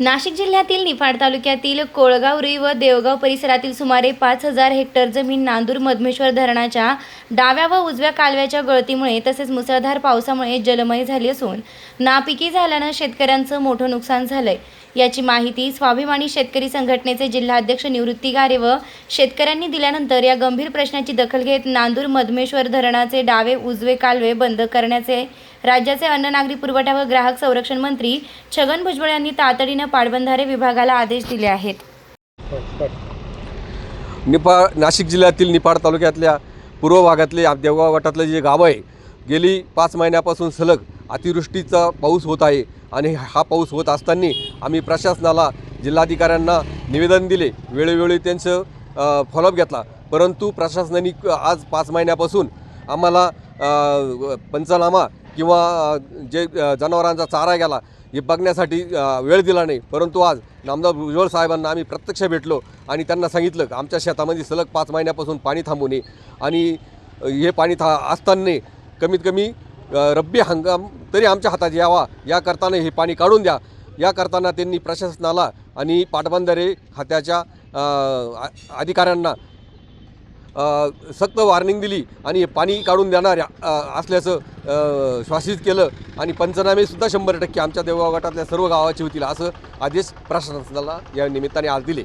नाशिक जिल्ह्यातील निफाड तालुक्यातील कोळगावरी व देवगाव परिसरातील सुमारे पाच हजार हेक्टर जमीन नांदूर मधमेश्वर धरणाच्या डाव्या व उजव्या कालव्याच्या गळतीमुळे तसेच मुसळधार पावसामुळे जलमय झाली असून नापिकी झाल्यानं शेतकऱ्यांचं मोठं नुकसान झालंय. याची माहिती स्वाभिमानी शेतकरी संघटनेचे जिल्हाध्यक्ष निवृत्ती गारे व शेतकऱ्यांनी दिल्यानंतर या गंभीर प्रश्नाची दखल घेत नांदूर मधमेश्वर धरणाचे डावे उजवे कालवे बंद करण्याचे राज्याचे अन्न नागरी पुरवठा व ग्राहक संरक्षण मंत्री छगन भुजबळ यांनी तातडीनं पाटबंधारे विभागाला आदेश दिले आहेत. निपा नाशिक जिल्ह्यातील निपाड तालुक्यातल्या पूर्व भागातले देवगाव गटातलं जे गाव आहे गेली पाच महिन्यापासून सलग अतिवृष्टीचा पाऊस होत आहे आणि हा पाऊस होत असताना आम्ही प्रशासनाला जिल्हाधिकाऱ्यांना निवेदन दिले. वेळोवेळी त्यांचं फॉलोअप घेतला. परंतु प्रशासनाने आज पाच महिन्यापासून आम्हाला पंचनामा किंवा जे जनावरांचा चारा गेला हे बघण्यासाठी वेळ दिला नाही. परंतु आज नामदार भुजबळ साहेबांना आम्ही प्रत्यक्ष भेटलो आणि त्यांना सांगितलं की आमच्या शेतामध्ये सलग पाच महिन्यापासून पाणी थांबू नये. आणि हे पाणी था असताना कमीत कमी रब्बी हंगाम तरी आमच्या हातात यावा. या करताना हे पाणी काढून द्या. या करताना त्यांनी प्रशासनाला आणि पाटबंधारे खात्याच्या अधिकाऱ्यांना सक्त वॉर्निंग दिली आणि पाणी काढून देणाऱ्या असल्याचं श्वासित केलं. आणि पंचनामेसुद्धा शंभर टक्के आमच्या देवगाव गटातल्या सर्व गावाचे होतील असं आदेश प्रशासनाला या निमित्ताने आज दिले.